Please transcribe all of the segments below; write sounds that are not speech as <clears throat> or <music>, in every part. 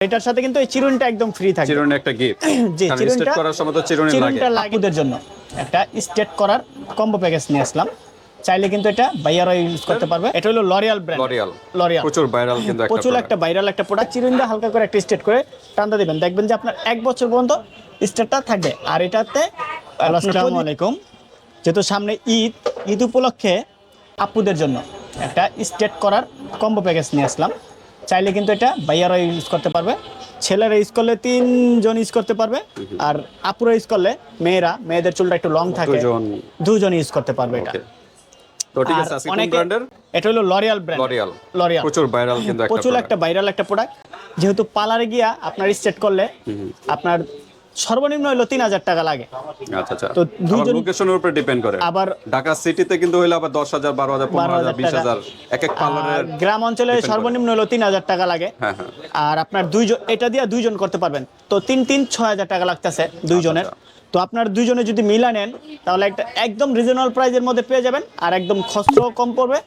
এটার সাথে কিন্তু এই চিরুনিটা একদম ফ্রি থাকবে। চিরুনি একটা গিফট জি, <clears throat> চিরুনিটা- স্টেট করার সময় তো চিরুনি লাগে। চিরুনিটা লাগুদের জন্য। একটা স্টেট করার কম্বো প্যাকেজ নিয়ে আসলাম। চাইলে কিন্তু এটা বাইয়ারও ইউজ করতে পারবে। এটা হলো লরিয়াল ব্র্যান্ড লরিয়াল লরিয়াল প্রচুর ভাইরাল কিন্তু একটা প্রচুর একটা ভাইরাল একটা প্রোডাক্ট চিরুনিটা হালকা করে একটা স্টেট করে টানতে দিবেন। দেখবেন যে আপনার এক বছর পর্যন্ত স্টেটটা থাকবে। আর এটাতে আসসালামু আলাইকুম। যেহেতু সামনে ঈদ ঈদ উপলক্ষে আপুদের জন্য একটা স্টেট করার কম্বো প্যাকেজ নিয়ে আসলাম। চাইলে কিন্তু এটা ভাইয়ারা ইউজ করতে পারবে। ছেলেরা ইউজ করলে তিনজন ইউজ করতে পারবে। আর আপুরা ইউজ করলে মেয়েরা মেয়েদের চুলটা একটু লং থাকে। দুজন। ইউজ করতে পারবে এটা। তো ঠিক আছে কোন ব্র্যান্ডের এটা হলো লরিয়াল ব্র্যান্ড লরিয়াল লরিয়াল প্রচুর ভাইরাল কিন্তু একটা প্রচুর একটা ভাইরাল একটা প্রোডাক্ট যেহেতু পার্লারে গিয়া আপনার স্টেট করলে আপনার সর্বনিম্ন হলো তিন হাজার টাকা লাগে। আচ্ছা আচ্ছা। তো লোকেশনের উপর ডিপেন্ড করে। আবার ঢাকা সিটিতে কিন্তু হইলে আবার দশ হাজার বারো হাজার পনেরো হাজার বিশ হাজার এক এক পার্লারের গ্রাম অঞ্চলে সর্বনিম্ন হলো তিন হাজার টাকা লাগে। হ্যাঁ হ্যাঁ। আর আপনার দুইজন এটা দিয়ে দুইজন করতে পারবেন। তো তিন তিন ছয় হাজার টাকা লাগতেছে দুইজনের। আচ্ছা। তো আপনার দুইজনে যদি মিলা নেন তাহলে একটা একদম রিজনেবল প্রাইজের মধ্যে পেয়ে যাবেন। আর একদম খরচও কম পড়বে।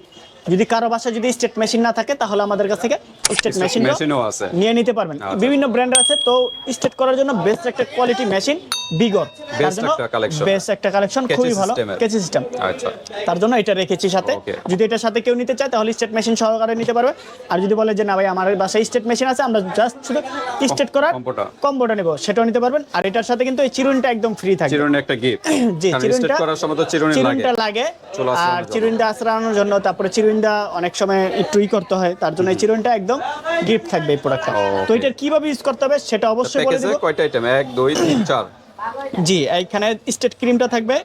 যদি কারও বাসায় যদি স্টেট মেশিন না থাকে তাহলে আমাদের কাছ থেকে স্টেট মেশিন আছে। নিয়ে নিতে পারবেন। আচ্ছা। বিভিন্ন ব্র্যান্ডের আছে তো স্টেট করার জন্য বেস্ট একটা কোয়ালিটি মেশিন বিগর তার জন্য বেস্ট একটা কালেকশন খুবই ভালো। কেচি সিস্টেম আচ্ছা। তার জন্য এটা রেখেছি সাথে। যদি এটার সাথে কেউ নিতে চায় তাহলে স্টেট মেশিন সহকারে নিতে পারবে। আর যদি বলে যে না ভাই আমার বাসায় স্টেট মেশিন আছে আমরা জাস্ট শুধু স্টেট করার কম্বোটা। নেব সেটাও নিতে পারবেন। আর এটার সাথে কিন্তু এই চিরুনটা একদম ফ্রি থাকবে। চিরুনি একটা গিফট <clears throat> জি চিরুনিটা করার সময় তো চিরুনি লাগে। চিরুনিটা লাগে। আর চিরুনটা আশ্রানোর জন্য তারপরে চিরুনিটা অনেক সময় একটু ই করতে হয় তার জন্য এই চিরুনটা একদম গিফট থাকবে এই প্রোডাক্টটা. তো এটা কীভাবে ইউজ করতে হবে সেটা অবশ্যই বলে দেব। কয়টা আইটেম এক দুই তিন চার। জি এইখানে স্টেট ক্রিমটা থাকবে।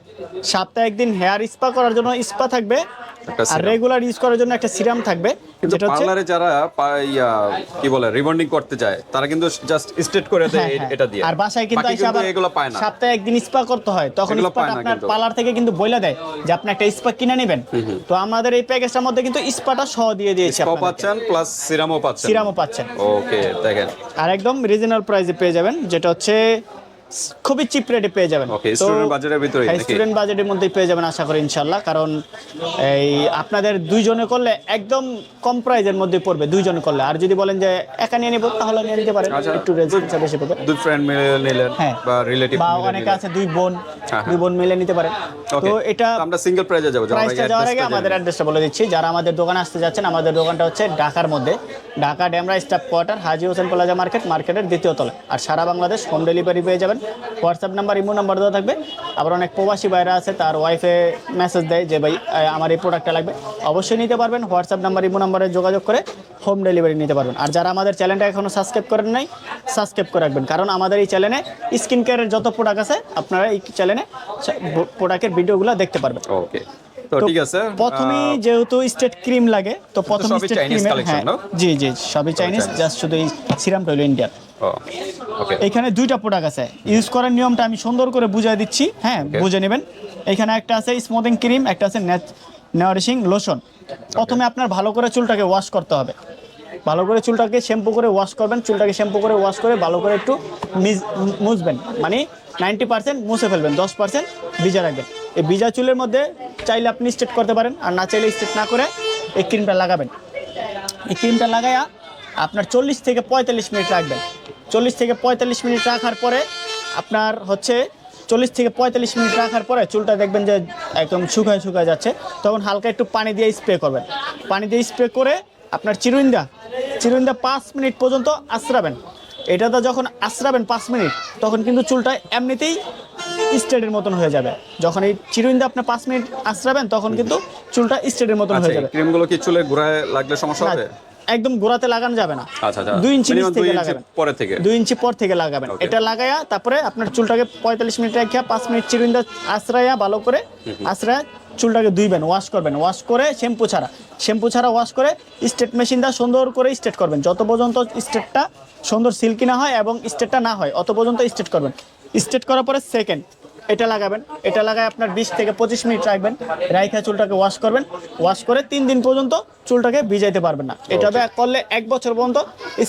সপ্তাহে একদিন হেয়ার স্পা করার জন্য স্পা থাকবে। আর রেগুলার ইউজ করার জন্য একটা সিরাম থাকবে যেটা পার্লারে যারা কি বলে রিবন্ডিং করতে যায় তারা কিন্তু জাস্ট স্ট্রেট করে দেয় হ্যাঁ, হ্যাঁ। এটা দিয়ে। আর বাসায় কিন্তু আবার এগুলো পায় না। সপ্তাহে একদিন স্পা করতে হয়। তখন স্পাটা আপনার। পার্লার থেকে কিন্তু বইলা দেয় যে আপনি একটা স্পা কিনে নেবেন। তো আমাদের এই প্যাকেজটার মধ্যে কিন্তু স্পাটা সহ দিয়ে দিয়েছে স্পা পাচ্ছেন প্লাস সিরামও পাচ্ছেন। সিরামও পাচ্ছেন। ওকে দেখেন। আর একদম রিজনেবল প্রাইসে পেয়ে যাবেন যেটা হচ্ছে খুবই চিপ রেটে পেয়ে যাবেন? স্টুডেন্ট বাজেটের মধ্যেই পেয়ে যাবেন আশা করি ইনশাল্লাহ কারণ এই আপনাদের দুইজনে করলে একদম কম প্রাইজের মধ্যে পড়বে দুইজনে করলে। আর যদি বলেন যে একা নিয়ে নিব তাহলে নিয়ে নিতে পারেন আচ্ছা। একটু রেঞ্জ বেশি পড়বে। দুই ফ্রেন্ড মিলে নিলেন হ্যাঁ বা রিলেটিভ বা অনেকে আছে দুই বোন হ্যাঁ, দুই বোন মিলে নিতে পারেন। তো এটা আমরা সিঙ্গেল প্রাইজে যাব প্রাইসটা যাওয়ার আগে আমাদের অ্যাড্রেসটা বলে দিচ্ছি। যারা আমাদের দোকানে আসতে যাচ্ছেন আমাদের দোকানটা হচ্ছে ঢাকার মধ্যে Dhaka Demra staff quarter Haji Hossain plaza market মার্কেটের দ্বিতীয় তলা আর সারা বাংলাদেশ হোম ডেলিভারি পেয়ে যাবেন। হোয়াটসঅ্যাপ নাম্বার ইমো নাম্বার দেওয়া থাকবে। আবার অনেক প্রবাসী বাইরে আছে, তার ওয়াইফে মেসেজ দেয় যে, ভাই আমার এই প্রোডাক্টটা লাগবে। অবশ্যই নিতে পারবেন। হোয়াটসঅ্যাপ নাম্বার ইমো নাম্বারে যোগাযোগ করে হোম ডেলিভারি নিতে পারবেন। আর যারা আমাদের চ্যানেলটা এখনও সাবস্ক্রাইব করেন নাই সাবস্ক্রাইব করে রাখবেন। কারণ আমাদের এই চ্যানেলে স্কিন কেয়ারের যত প্রোডাক্ট আছে, আপনারা এই চ্যানেলে প্রোডাক্টের ভিডিওগুলো দেখতে পারবেন। ওকে তো ঠিক আছে প্রথমেই যেহেতু স্টেট ক্রিম লাগে তো প্রথম স্টেট ক্রিম হ্যাঁ। জি জি সবই চাইনিজ জাস্ট শুধু এই সিরামটা হলো ইন্ডিয়ান এখানে দুইটা প্রোডাক্ট আছে। ইউজ করার নিয়মটা আমি সুন্দর করে বুঝিয়ে দিচ্ছি হ্যাঁ বুঝে নেবেন। এখানে একটা আছে স্মুথিং ক্রিম একটা আছে নারিশিং লোশন প্রথমে আপনার ভালো করে চুলটাকে ওয়াশ করতে হবে। ভালো করে চুলটাকে শ্যাম্পু করে ওয়াশ করবেন চুলটাকে শ্যাম্পু করে ওয়াশ করে ভালো করে একটু মুছবেন। মানে নাইনটি পার্সেন্ট মুছে ফেলবেন দশ পার্সেন্ট ভিজা রাখবেন। এই ভিজা চুলের মধ্যে চাইলে আপনি স্ট্রেট করতে পারেন, আর না চাইলে স্ট্রেট না করে এই ক্রিমটা লাগাবেন। এই ক্রিমটা লাগাইয়া আপনার চল্লিশ থেকে পঁয়তাল্লিশ মিনিট রাখবেন। চল্লিশ থেকে পঁয়তাল্লিশ মিনিট রাখার পরে আপনার হচ্ছে চল্লিশ থেকে পঁয়তাল্লিশ মিনিট রাখার পরে চুলটা দেখবেন যে একদম শুকায় শুকায় যাচ্ছে। তখন হালকা একটু পানি দিয়ে স্প্রে করবেন। পানি দিয়ে স্প্রে করে আপনার চিরুইন্দা চিরুইন্দা পাঁচ মিনিট পর্যন্ত আশ্রাবেন এটাতে যখন আশ্রাবেন পাঁচ মিনিট, তখন কিন্তু চুলটা এমনিতেই স্টেডের মতন হয়ে যাবে। যখন এই চিরুইন্দা আপনি পাঁচ মিনিট আশ্রাবেন তখন কিন্তু চুলটা স্টেডের মতন আচ্ছা হয়ে যাবে। ক্রিমগুলো কি চুলে ঘুরায় লাগলে সমস্যা হবে? একদম গোড়াতে লাগানো যাবে না। আচ্ছা আচ্ছা দুই ইঞ্চি নিচ থেকে লাগাবেন। পরে থেকে? দুই ইঞ্চি পর থেকে লাগাবেন। এটা লাগায়া তারপরে আপনার চুলটাকে পঁয়তাল্লিশ মিনিট রেখে পাঁচ মিনিট চিরুইন্দা আশ্রয়া ভালো করে আশ্রয়া চুলটাকে ধুইবেন ওয়াশ করবেন। ওয়াশ করে শ্যাম্পু ছাড়া। শ্যাম্পু ছাড়া ওয়াশ করে স্টেট মেশিন দিয়ে সুন্দর করে স্টেট করবেন। যত পর্যন্ত স্টেটটা সুন্দর সিল্কি না হয় এবং স্টেটটা না হয় অত পর্যন্ত স্টেট করবেন। স্টেট করার পরে সেকেন্ড এটা লাগাবেন। এটা লাগায় আপনার বিশ থেকে পঁচিশ মিনিট রাখবেন। রাইখা চুলটাকে ওয়াশ করবেন। ওয়াশ করে তিন দিন পর্যন্ত চুলটাকে ভিজাইতে পারবেন না। এটা করলে এক বছর পর্যন্ত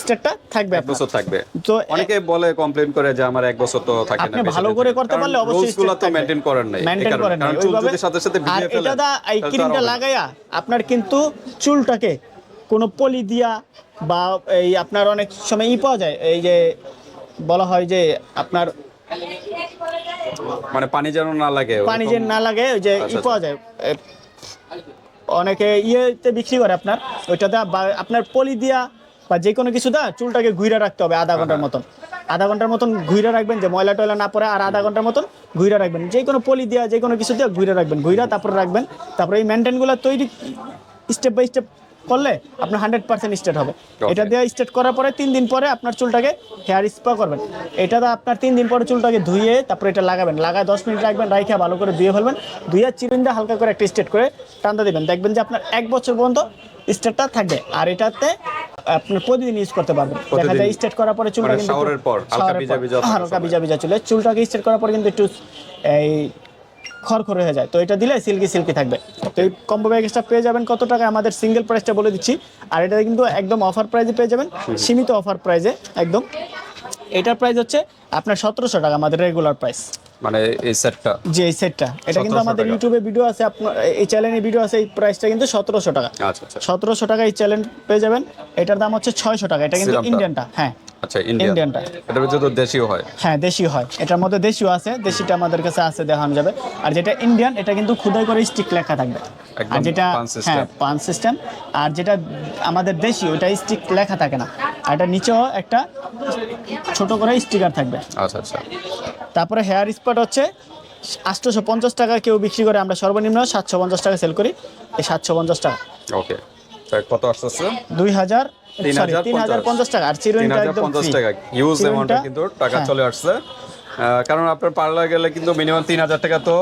স্টেটটা থাকবে এক বছর থাকবে। তো অনেকে বলে কমপ্লেন করে যে আমার এক বছর তো থাকে না ভালো করে করতে পারলে অবশ্যই rules তো থাকবে। মেনটেন করেন নাই। চুল ওইভাবে। সাথে সাথে ভিজিয়ে ফেলেন এটা দা এই ক্রিমটা। লাগাইয়া আপনার কিন্তু চুলটাকে কোনো পলি দিয়া বা এই আপনার অনেক সময় ই পাওয়া যায়। এই যে বলা হয় যে আপনার মানে পানি যেন না লাগে পানি যে না লাগে ওই যে ই আচ্ছা, পাওয়া যায়। অনেকে ইয়েতে বিক্রি করে আপনার ওইটাতে আপনার পলি দিয়া বা যে কোনো কিছু দা চুলটাকে ঘুরে রাখতে হবে আধা ঘণ্টার মতন। আধা ঘণ্টার মতন ঘুরে রাখবেন যে ময়লা টয়লা না পড়ে আর আধা ঘণ্টার মতন ঘুরে রাখবেন। যে কোনো পলি দিয়া যে কোনো কিছু দিয়ে ঘুরে রাখবেন ঘুরে তারপরে রাখবেন। তারপরে এই মেনটেনগুলো তৈরি স্টেপ বাই স্টেপ করলে আপনার হান্ড্রেড পার্সেন্ট স্টেট হবে। এটা দিয়ে স্টেট করার পরে তিন দিন পরে আপনার চুলটাকে হেয়ার স্পা করবেন। এটা আপনার তিন দিন পরে চুলটাকে ধুয়ে তারপরে এটা লাগাবেন। লাগায় দশ মিনিট রাখবেন রাইখে ভালো করে ধুয়ে ফেলবেন। ধুয়ে চিরুন দিয়ে হালকা করে একটা স্টেট করে টান্দা দিবেন। দেখবেন যে আপনার এক বছর পর্যন্ত স্টেটটা থাকবে। আর এটাতে আপনার প্রতিদিন ইউজ করতে পারবেন। দেখা যায় স্টেট করার পরে চুলটা মানে কিন্তু হালকা ভিজা ভিজা চুলে। চুলটাকে স্টেট করার পরে কিন্তু একটু এই খড়খড়ে হয়ে যায়। তো এটা দিলে সিল্কি সিল্কি থাকবে। তো এই কম্বো প্যাকেজটা পেয়ে যাবেন কত টাকা আমাদের সিঙ্গেল প্রাইসটা বলে দিচ্ছি। আর এটা কিন্তু একদম অফার প্রাইসে পেয়ে যাবেন। সীমিত অফার প্রাইসে একদম। এটার প্রাইস হচ্ছে আপনার সতেরোশো টাকা আমাদের রেগুলার প্রাইস মানে এই সেটটা যে এই সেটটা এটা কিন্তু আমাদের ইউটিউবে ভিডিও আছে আপনার এই চ্যানেলে ভিডিও আছে এই প্রাইসটা কিন্তু সতেরোশো টাকা। আচ্ছা আচ্ছা। সতেরোশো টাকা এই চ্যানেল পেয়ে যাবেন। এটার দাম হচ্ছে ছয়শো টাকা। এটা কিন্তু? ইন্ডিয়ানটা হ্যাঁ। আচ্ছা ইন্ডিয়ানটা। তো দেশীয় হয়। হ্যাঁ দেশি হয়। এটার মধ্যে দেশিও আছে দেশিটা আমাদের কাছে আছে দেখানো যাবে। আর যেটা ইন্ডিয়ান এটা কিন্তু খুদাই করে স্টিক লেখা থাকবে। আর যেটা হ্যাঁ পান সিস্টেম আর যেটা আমাদের দেশি ওটা স্টিক লেখা থাকে না। আর এটা নিচেও একটা ছোট করে স্টিকার থাকবে। আচ্ছা আচ্ছা। তারপরে হেয়ার স্পট হচ্ছে আটশোশো পঞ্চাশ টাকা কেউ বিক্রি করে আমরা সর্বনিম্ন সাতশো পঞ্চাশ টাকা সেল করি। এই সাতশো পঞ্চাশ টাকা। ওকে কত আসতেছে? দুই হাজার তিন হাজার পঞ্চাশ। টাকা। আর চিরুনিটা একদম পঞ্চাশ। টাকা। হিউজ অ্যামাউন্টে কিন্তু টাকা হ্যাঁ, চলে আসছে। কারণ আপনার পার্লার গেলে কিন্তু মিনিমাম তিন হাজার টাকা তো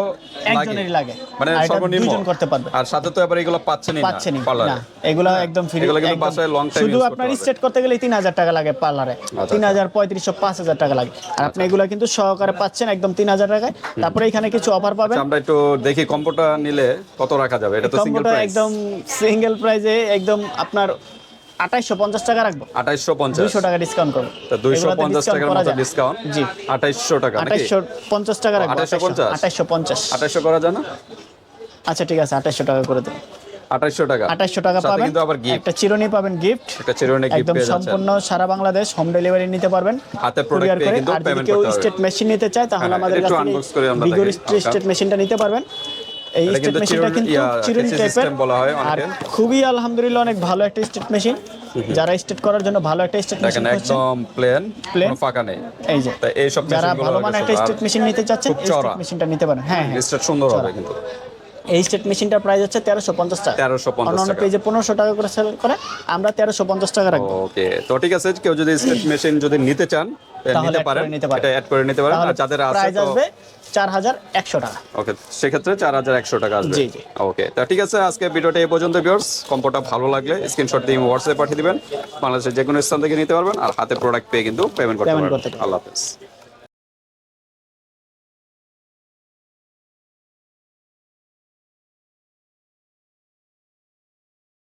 একজনেরই লাগে। মানে সর্বনিম্ন। করতে পারবে। আর সাথে তো এবার এগুলো পাচ্ছেনই না পাচ্ছেনই পার্লারে। এগুলো একদম ফ্রি এগুলো কিন্তু বাসায় long time শুধু আপনার স্টেট করতে গেলে তিন হাজার টাকা লাগে পার্লারে। আচ্ছা। তিন হাজার পঁয়ত্রিশশো পাঁচ হাজার টাকা লাগে। আর আপনি এগুলো কিন্তু সহকারে পাচ্ছেন একদম তিন হাজার টাকায়। তারপরে এখানে কিছু অফার পাবেন। আচ্ছা, আমরা একটু দেখি কম্বোটা নিলে কত রাখা যাবে। এটা তো সিঙ্গেল প্রাইস একদম সিঙ্গেল প্রাইজে একদম আপনার আঠাইশশো পঞ্চাশ টাকা রাখব। আঠাইশশো পঞ্চাশ। দুইশো টাকা ডিসকাউন্ট করব। দুইশো পঞ্চাশ টাকার মতো ডিসকাউন্ট জি। আঠাইশশো টাকা নাকি? আঠাইশশো পঞ্চাশ টাকা রাখব 2850? আঠাইশশো পঞ্চাশ? আঠাইশশো করা যায় না? আচ্ছা ঠিক আছে আঠাইশশো টাকা করে দেন আঠাইশশো টাকা। আঠাইশশো টাকা পাবেন কিন্তু আবার গিফট একটা চিরুনি পাবেন গিফট একটা চিরুনি গিফট একদম সম্পূর্ণ সারা বাংলাদেশ হোম ডেলিভারি নিতে পারবেন। হাতে Courier পেয়ে। কিন্তু কেউ করতে হবে। স্টেট মেশিন নিতে চায় তাহলে হ্যাঁ, আমাদের কাছ বিগর। স্টেট মেশিনটা নিতে পারবেন। এই স্টেট মেশিনটা কিন্তু চিরুনি টাইপের হয় আর খুবই আলহামদুলিল্লাহ অনেক ভালো একটা স্টেট মেশিন যারা স্টেট করার জন্য ভালো একটা স্টেট মেশিন একদম প্লেন প্লেন ফাঁকা নেই। এই যে এই সব যারা ভালো মানের একটা স্টেট মেশিন নিতে চাচ্ছেন স্টেট মেশিনটা নিতে পারেন। হ্যাঁ হ্যাঁ। স্টেট সুন্দর হবে কিন্তু। এই স্টেট মেশিনটার প্রাইস হচ্ছে তেরোশো পঞ্চাশ টাকা। 1350 অন্যান্য। পেজে পনেরোশো টাকা করে সেল করে আমরা তেরোশো পঞ্চাশ টাকা রাখব। ওকে তো ঠিক আছে কেউ যদি স্টেট মেশিন যদি নিতে চান নিতে পারেন। এটা অ্যাড করে নিতে পারেন। আর যাদের আছে প্রাইস আসবে চার হাজার একশো টাকা। ওকে সেক্ষেত্রে চার হাজার একশো টাকা আসবে। জি, জি। ওকে তা ঠিক আছে আজকে ভিডিওটা এই পর্যন্ত ভিউয়ার্স কম্পোটা ভালো লাগলে স্ক্রিনশট দিয়ে হোয়াটসঅ্যাপে পাঠিয়ে দিবেন। বাংলাদেশের যে কোনো স্থান থেকে নিতে পারবেন। আর হাতে প্রোডাক্ট পেয়ে কিন্তু পেমেন্ট করতে করতে পারবেন। আল্লাহ হাফেজ।